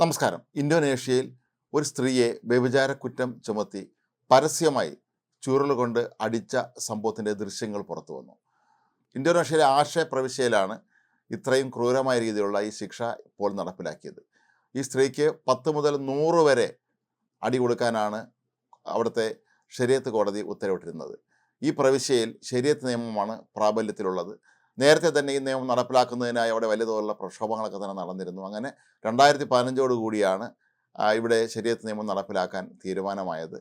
നമസ്കാരം. ഇന്തോനേഷ്യയിൽ ഒരു സ്ത്രീയെ വ്യഭിചാര കുറ്റം ചുമത്തി പരസ്യമായി ചുരുളുകൊണ്ട് അടിച്ച സംഭവത്തിന്റെ ദൃശ്യങ്ങൾ പുറത്തു വന്നു. ഇന്തോനേഷ്യയിലെ ആശയ പ്രവിശ്യയിലാണ് ഇത്രയും ക്രൂരമായ രീതിയിലുള്ള ഈ ശിക്ഷ ഇപ്പോൾ നടപ്പിലാക്കിയത്. ഈ സ്ത്രീക്ക് പത്ത് മുതൽ നൂറ് വരെ അടി കൊടുക്കാനാണ് അവിടുത്തെ ശരീരത്ത് കോടതി ഉത്തരവിട്ടിരുന്നത്. ഈ പ്രവിശ്യയിൽ ശരീരത്ത് നിയമമാണ് പ്രാബല്യത്തിലുള്ളത്. നേരത്തെ തന്നെ ഈ നിയമം നടപ്പിലാക്കുന്നതിനായി അവിടെ വലിയ തോതിലുള്ള പ്രക്ഷോഭങ്ങളൊക്കെ തന്നെ നടന്നിരുന്നു. അങ്ങനെ രണ്ടായിരത്തി പതിനഞ്ചോട് കൂടിയാണ് ഇവിടെ ശരീരത്ത് നിയമം നടപ്പിലാക്കാൻ തീരുമാനമായത്.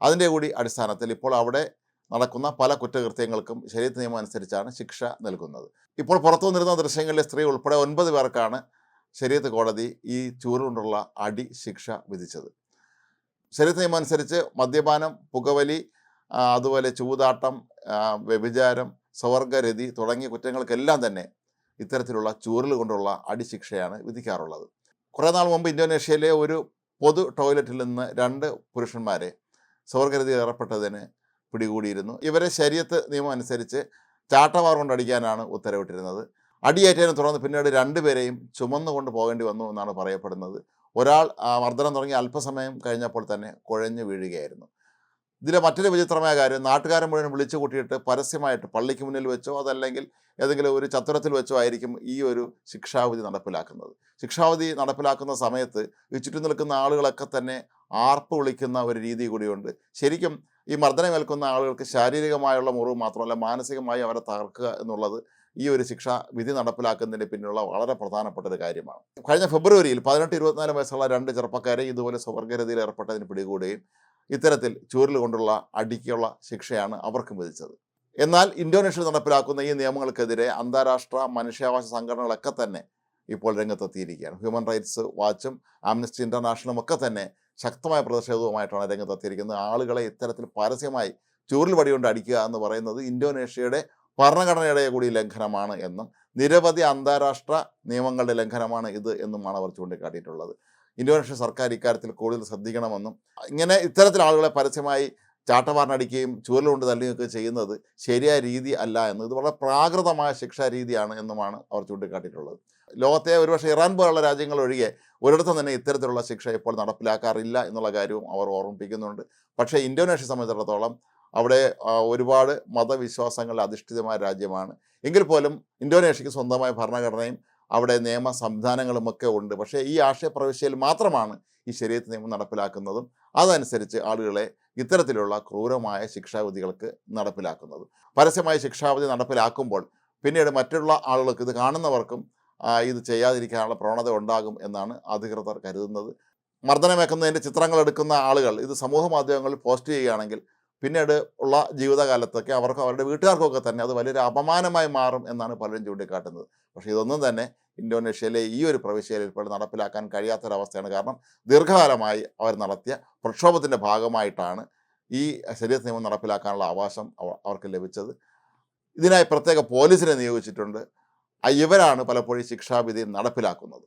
അതിന്റെ കൂടി അടിസ്ഥാനത്തിൽ ഇപ്പോൾ അവിടെ നടക്കുന്ന പല കുറ്റകൃത്യങ്ങൾക്കും ശരീരത്ത് നിയമം അനുസരിച്ചാണ് ശിക്ഷ നൽകുന്നത്. ഇപ്പോൾ പുറത്തു വന്നിരുന്ന ദൃശ്യങ്ങളിലെ സ്ത്രീ ഉൾപ്പെടെ ഒൻപത് പേർക്കാണ് ശരീരത്ത് കോടതി ഈ ചൂരുകൊണ്ടുള്ള അടി ശിക്ഷ വിധിച്ചത്. ശരീരത്ത് നിയമം അനുസരിച്ച് മദ്യപാനം പുകവലി അതുപോലെ ചൂതാട്ടം വ്യഭിചാരം സ്വവർഗരതി തുടങ്ങിയ കുറ്റങ്ങൾക്കെല്ലാം തന്നെ ഇത്തരത്തിലുള്ള ചൂരൽ കൊണ്ടുള്ള അടിശിക്ഷയാണ് വിധിക്കാറുള്ളത്. കുറേ നാൾ മുമ്പ് ഇന്തോനേഷ്യയിലെ ഒരു പൊതു ടോയ്ലറ്റിൽ നിന്ന് രണ്ട് പുരുഷന്മാരെ സ്വർഗരതി ഏർപ്പെട്ടതിന് പിടികൂടിയിരുന്നു. ഇവരെ ശരീരത്ത് നിയമം അനുസരിച്ച് ചാട്ടവാർ കൊണ്ട് അടിക്കാനാണ് ഉത്തരവിട്ടിരുന്നത്. അടിയേറ്റതിനെ തുടർന്ന് പിന്നീട് രണ്ടുപേരെയും ചുമന്നുകൊണ്ട് പോകേണ്ടി വന്നു എന്നാണ് പറയപ്പെടുന്നത്. ഒരാൾ മർദ്ദനം തുടങ്ങി അല്പസമയം കഴിഞ്ഞപ്പോൾ തന്നെ കുഴഞ്ഞു വീഴുകയായിരുന്നു. ഇതിലെ മറ്റൊരു വിചിത്രമായ കാര്യം നാട്ടുകാരൻ മുഴുവൻ വിളിച്ചു കൂട്ടിയിട്ട് പരസ്യമായിട്ട് പള്ളിക്ക് മുന്നിൽ വെച്ചോ അതല്ലെങ്കിൽ ഏതെങ്കിലും ഒരു ചത്തുരത്തിൽ വെച്ചോ ആയിരിക്കും ഈ ഒരു ശിക്ഷാവിധി നടപ്പിലാക്കുന്നത്. ശിക്ഷാവിധി നടപ്പിലാക്കുന്ന സമയത്ത് ഈ ചുറ്റും നിൽക്കുന്ന ആളുകളൊക്കെ തന്നെ ആർപ്പ് വിളിക്കുന്ന ഒരു രീതി കൂടിയുണ്ട്. ശരിക്കും ഈ മർദ്ദനമേൽക്കുന്ന ആളുകൾക്ക് ശാരീരികമായുള്ള മുറിവ് മാത്രമല്ല മാനസികമായി അവരെ തകർക്കുക എന്നുള്ളത് ഈ ഒരു ശിക്ഷ വിധി നടപ്പിലാക്കുന്നതിന് പിന്നിലുള്ള വളരെ പ്രധാനപ്പെട്ട ഒരു കാര്യമാണ്. കഴിഞ്ഞ ഫെബ്രുവരിയിൽ പതിനെട്ട് ഇരുപത്തിനാല് വയസ്സുള്ള രണ്ട് ചെറുപ്പക്കാരെ ഇതുപോലെ സ്വവർഗരതിയിൽ ഏർപ്പെട്ടതിന് പിടികൂടുകയും ഇത്തരത്തിൽ ചൂരൽ കൊണ്ടുള്ള അടിക്കുള്ള ശിക്ഷയാണ് അവർക്കും വിധിച്ചത്. എന്നാൽ ഇന്തോനേഷ്യയിൽ നടപ്പിലാക്കുന്ന ഈ നിയമങ്ങൾക്കെതിരെ അന്താരാഷ്ട്ര മനുഷ്യാവകാശ സംഘടനകളൊക്കെ തന്നെ ഇപ്പോൾ രംഗത്തെത്തിയിരിക്കുകയാണ്. ഹ്യൂമൻ റൈറ്റ്സ് വാച്ചും ആംനസ്റ്റി ഇന്റർനാഷണലും ഒക്കെ തന്നെ ശക്തമായ പ്രതിഷേധവുമായിട്ടാണ് രംഗത്തെത്തിയിരിക്കുന്നത്. ആളുകളെ ഇത്തരത്തിൽ പരസ്യമായി ചൂരിൽ വടികൊണ്ട് അടിക്കുക എന്ന് പറയുന്നത് ഇന്തോനേഷ്യയുടെ ഭരണഘടനയുടെ കൂടി ലംഘനമാണ് എന്നും നിരവധി അന്താരാഷ്ട്ര നിയമങ്ങളുടെ ലംഘനമാണ് ഇത് എന്നുമാണ് അവർ ചൂണ്ടിക്കാട്ടിയിട്ടുള്ളത്. ഇന്തോനേഷ്യ സർക്കാർ ഇക്കാര്യത്തിൽ കൂടുതൽ ശ്രദ്ധിക്കണമെന്നും ഇങ്ങനെ ഇത്തരത്തിൽ ആളുകളെ പരസ്യമായി ചാട്ടവാറിനടിക്കുകയും ചൂരലുകൊണ്ട് ഒക്കെ ചെയ്യുന്നത് ശരിയായ രീതി അല്ല എന്ന് ഇത് വളരെ പ്രാകൃതമായ ശിക്ഷാ രീതിയാണ് എന്നുമാണ് അവർ ചൂണ്ടിക്കാട്ടിയിട്ടുള്ളത്. ലോകത്തെ ഒരുപക്ഷെ ഇറാൻ പോലുള്ള രാജ്യങ്ങൾ ഒഴികെ ഒരിടത്തും തന്നെ ഇത്തരത്തിലുള്ള ശിക്ഷ ഇപ്പോൾ നടപ്പിലാക്കാറില്ല എന്നുള്ള കാര്യവും അവർ ഓർമ്മിപ്പിക്കുന്നുണ്ട്. പക്ഷേ ഇന്തോനേഷ്യ സംബന്ധിച്ചിടത്തോളം അവിടെ ഒരുപാട് മതവിശ്വാസങ്ങളിൽ അധിഷ്ഠിതമായ രാജ്യമാണ്. എങ്കിൽ പോലും ഇന്തോനേഷ്യക്ക് സ്വന്തമായ ഭരണഘടനയും അവിടെ നിയമ സംവിധാനങ്ങളും ഒക്കെ ഉണ്ട്. പക്ഷേ ഈ ആശയപ്രവിശ്യയിൽ മാത്രമാണ് ഈ ശരീരത്ത് നിയമം നടപ്പിലാക്കുന്നതും അതനുസരിച്ച് ആളുകളെ ഇത്തരത്തിലുള്ള ക്രൂരമായ ശിക്ഷാവിധികൾക്ക് നടപ്പിലാക്കുന്നത്. പരസ്യമായ ശിക്ഷാവിധി നടപ്പിലാക്കുമ്പോൾ പിന്നീട് മറ്റുള്ള ആളുകൾക്ക് ഇത് കാണുന്നവർക്കും ഇത് ചെയ്യാതിരിക്കാനുള്ള പ്രവണത ഉണ്ടാകും എന്നാണ് അധികൃതർ കരുതുന്നത്. മർദ്ദനമേക്കുന്നതിന്റെ ചിത്രങ്ങൾ എടുക്കുന്ന ആളുകൾ ഇത് സമൂഹ മാധ്യമങ്ങളിൽ പോസ്റ്റ് ചെയ്യുകയാണെങ്കിൽ പിന്നീട് ഉള്ള ജീവിതകാലത്തൊക്കെ അവർക്ക് അവരുടെ വീട്ടുകാർക്കൊക്കെ തന്നെ അത് വലിയൊരു അപമാനമായി മാറും എന്നാണ് പലരും ചൂണ്ടിക്കാട്ടുന്നത്. പക്ഷേ ഇതൊന്നും തന്നെ ഇന്തോനേഷ്യയിലെ ഈ ഒരു പ്രവിശ്യയിൽ ഇപ്പോൾ നടപ്പിലാക്കാൻ കഴിയാത്തൊരവസ്ഥയാണ്. കാരണം ദീർഘകാലമായി അവർ നടത്തിയ പ്രക്ഷോഭത്തിന്റെ ഭാഗമായിട്ടാണ് ഈ ശരീര നിയമം നടപ്പിലാക്കാനുള്ള അവകാശം അവർക്ക് ലഭിച്ചത്. ഇതിനായി പ്രത്യേക പോലീസിനെ നിയോഗിച്ചിട്ടുണ്ട്. ഇവരാണ് പലപ്പോഴും ശിക്ഷാവിധി നടപ്പിലാക്കുന്നത്.